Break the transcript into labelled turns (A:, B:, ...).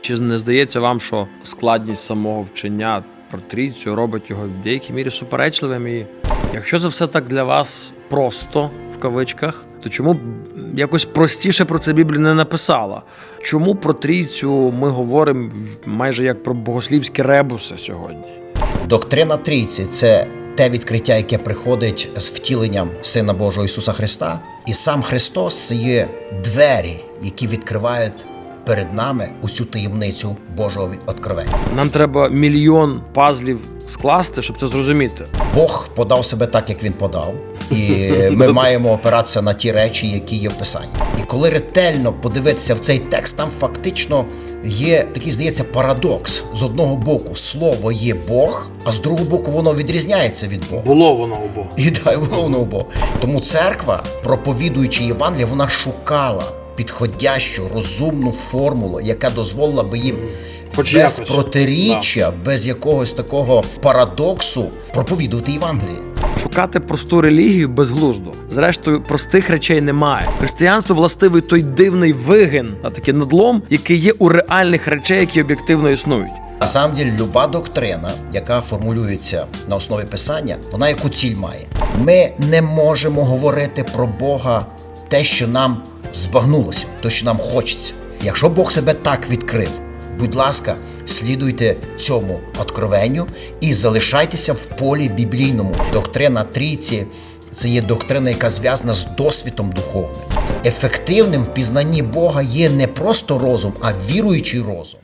A: Чи не здається вам, що складність самого вчення про трійцю робить його в деякій мірі суперечливим? І якщо це все так для вас просто в кавичках, то чому б якось простіше про це Біблія не написала? Чому про трійцю ми говоримо майже як про богослівські ребуси сьогодні?
B: Доктрина Трійці це те відкриття, яке приходить з втіленням Сина Божого Ісуса Христа. І сам Христос це є двері, які відкривають перед нами усю таємницю Божого від- откровення.
A: Нам треба мільйон пазлів скласти, щоб це зрозуміти.
B: Бог подав себе так, як він подав, і ми маємо опиратися на ті речі, які є в Писанні. І коли ретельно подивитися в цей текст, там фактично є такий, здається, парадокс. З одного боку, слово є Бог, а з другого боку, воно відрізняється від Бога.
A: Було воно у Бога.
B: І дай головного Бога. Тому церква, проповідуючи Євангеліє, вона шукала підходящу, розумну формулу, яка дозволила би їм
A: Хоч
B: без
A: якось.
B: протиріччя, без якогось такого парадоксу проповідувати Євангеліє.
A: Шукати просту релігію безглуздо. Зрештою, простих речей немає. Християнству властивий той дивний вигин, а такий надлом, який є у реальних речей, які об'єктивно існують.
B: На самом деле, люба доктрина, яка формулюється на основі писання, вона яку ціль має. Ми не можемо говорити про Бога те, що нам збагнулося, то що нам хочеться. Якщо Бог себе так відкрив, будь ласка, слідуйте цьому откровенню і залишайтеся в полі біблійному. Доктрина трійці це є доктрина, яка зв'язана з досвідом духовним. Ефективним в пізнанні Бога є не просто розум, а віруючий розум.